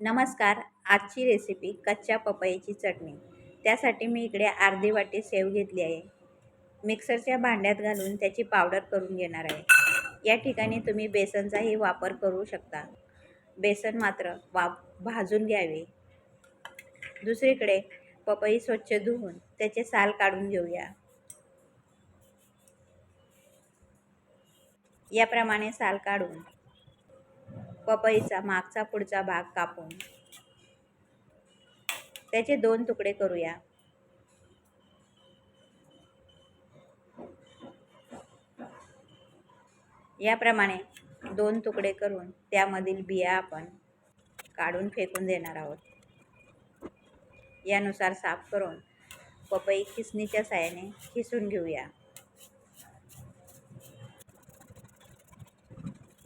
नमस्कार आजची रेसिपी कच्च्या पपईची चटणी. त्यासाठी मी इकडे अर्धी वाटी सेव घेतली आहे. मिक्सरच्या भांड्यात घालून त्याची पावडर करून घेणार आहे. या ठिकाणी तुम्ही बेसनचाही वापर करू शकता. बेसन मात्र वा भाजून घ्यावे. दुसरीकडे पपई स्वच्छ धुवून त्याचे साल काढून घेऊया. याप्रमाणे साल काढून पपईचा मागचा पुढचा भाग कापून. त्याचे दोन तुकडे करूया. याप्रमाणे दोन तुकडे करून त्यामधील बिया आपण काढून फेकून देणार आहोत. यानुसार साफ करून पपई खिसणीच्या साहाय्याने खिसून घेऊया.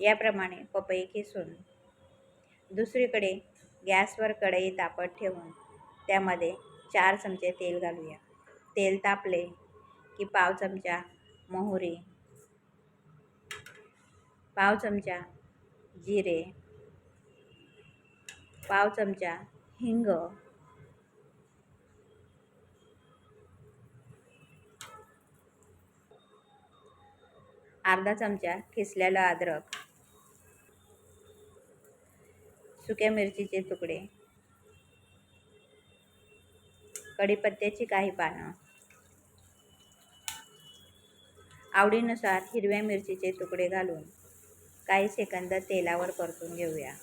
याप्रमाणे पपई खेसून दुसरीकडे गॅसवर कढई तापत ठेवून त्यामध्ये चार चमचे तेल घालूया. तेल तापले की पाव चमचा मोहरी पाव चमचा जिरे पाव चमचा हिंग अर्धा चमचा खिसलेला अद्रक सुक्या मिरचीचे तुकडे. कढीपत्त्याची काही पानं. आवडीनुसार हिरव्या मिरचीचे तुकडे घालून काही सेकंद तेलावर परतून घेऊया.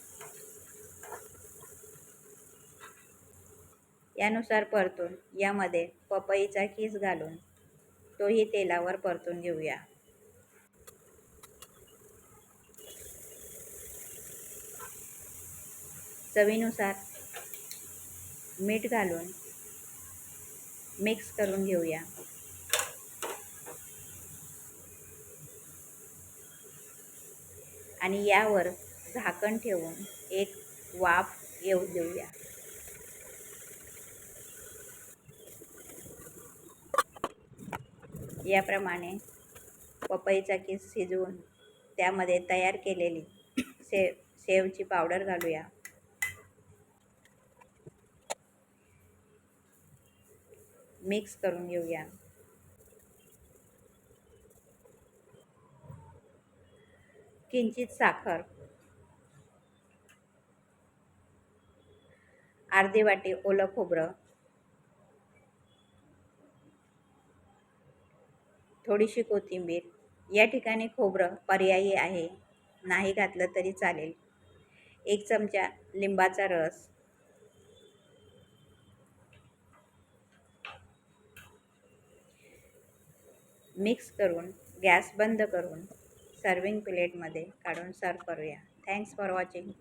यानुसार परतून यामध्ये पपईचा किस घालून तोही तेलावर परतून घेऊया. चवीनुसार मीठ घालून मिक्स करून घेऊया. आणि यावर झाकण ठेवून एक वाफ येऊ देऊया. याप्रमाणे पपईचा किस शिजवून त्यामध्ये तयार केलेली से सेवची पावडर घालूया. मिक्स करून घेऊया. किंचित साखर. अर्धे वाटे ओलं खोबरं. थोडीशी कोथिंबीर. या ठिकाणी खोबरं पर्यायी आहे. नाही घातलं तरी चालेल. एक चमचा लिंबाचा रस. मिक्स करून गॅस बंद करून सर्विंग प्लेटमध्ये काढून सर्व करूया. Thanks for watching